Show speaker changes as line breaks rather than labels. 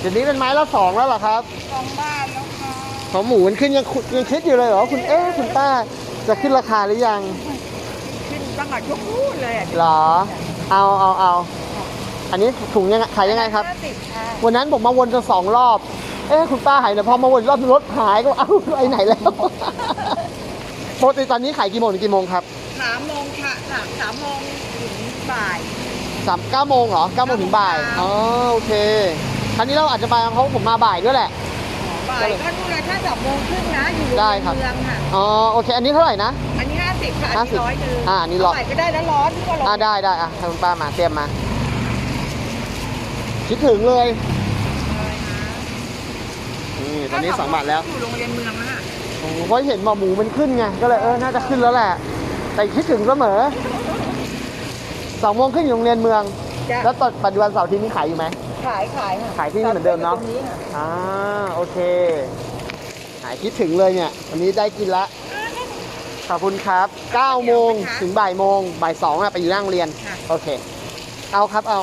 เดี๋ยวนี้เป็นไม้ละสองแล้วเหรอครับ
สองบ้านแล้วค่ะ
ของหมูมันขึ้นยังคุยังคิดอยู่เลยเหรอคุณเอ๊ะคุณป้าจะขึ้นราคาหรือยัง
ขึ้นตั้งแต่ช่วงนู้นเลยอะ
เหรอ เอาเอาเอาอันนี้ถุงยังไงขายยังไงครับ
ห้าสิบค่ะ
วันนั้นผมมาวนจะสองรอบ เอ๊ะคุณป้าหายแต่พอมาวนอีกรอบรถหายก็เอ้าไปไหนแล้วปกติตอนนี้ขายกี่โมงถึงกี่โมงครับ
สามโมงค่ะสามสามโมงถึงบ่าย
สามเก้าโมงเหรอเก้าโมงถึงบ่าย
เก้าโมง
อ๋อโอเค ครั้นี้เราอาจจะไปเพราะผมมาบ่ายด้วยแหละ
บ่ายก็นู่นเลยถ้าสามโมงครึ่งนะอยู่
ได้ครับ
เมืองค่ะ
อ๋อโอเค อันนี้เท่าไหร่นะ
อันนี้ห้าสิบค่ะอันนี้
50
ร้อยหนึ่ง
อ่าอันนี้ร้อย
เท่าไหร่ก็ได้นะร้อนที่ว่าร้อ
อ่านได้ได้อะให้คุณป้ามาเตรียมมา คิดถึงเลยนี่ตอนนี้สองบาทแล้ว
อยู่โรงเรียนเมืองนะฮะ
โอ้โหเพราะเห็นบอกหมูมันขึ้นไงก็เลยเออน่าจะขึ้นแล้วแหละ แต่คิดถึงเสมอสองโมงขึ้นอยู่โรงเรียนเมือง
จะ
แล้วตอนปัจจุบันเสาร์อาที่นี้ขายอยู่ไหม
ขายขายค่ะ
ขายที่นี่เหมือนเดิมเนอะ
ตรงค่
อ่าโอเค หายคิดถึงเลยเนี่ยวันนี้ได้กินละขอบคุณครับ9โมงถึงบ่ายโมงบ่าย2อะไปอยู่นั่งเรียน
ค่ะ
โอเค เอาครับเอา